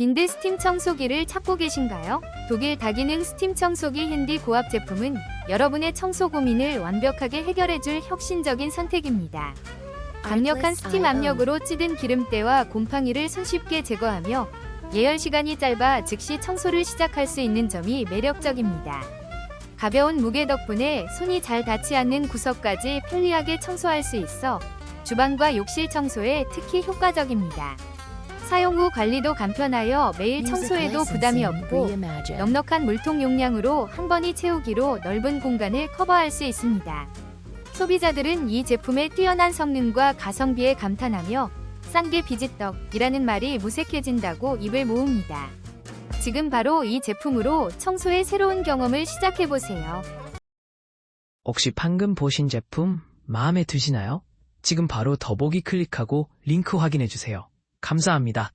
빈드 스팀 청소기를 찾고 계신가요? 독일 다기능 스팀 청소기 핸디 고압 제품은 여러분의 청소 고민을 완벽하게 해결해줄 혁신적인 선택입니다. 강력한 스팀 압력으로 찌든 기름때와 곰팡이를 손쉽게 제거하며 예열 시간이 짧아 즉시 청소를 시작할 수 있는 점이 매력적입니다. 가벼운 무게 덕분에 손이 잘 닿지 않는 구석까지 편리하게 청소할 수 있어 주방과 욕실 청소에 특히 효과적입니다. 사용 후 관리도 간편하여 매일 청소에도 부담이 없고 넉넉한 물통 용량으로 한 번에 채우기로 넓은 공간을 커버할 수 있습니다. 소비자들은 이 제품의 뛰어난 성능과 가성비에 감탄하며 싼 게 비지떡이라는 말이 무색해진다고 입을 모읍니다. 지금 바로 이 제품으로 청소의 새로운 경험을 시작해보세요. 혹시 방금 보신 제품 마음에 드시나요? 지금 바로 더보기 클릭하고 링크 확인해 주세요. 감사합니다.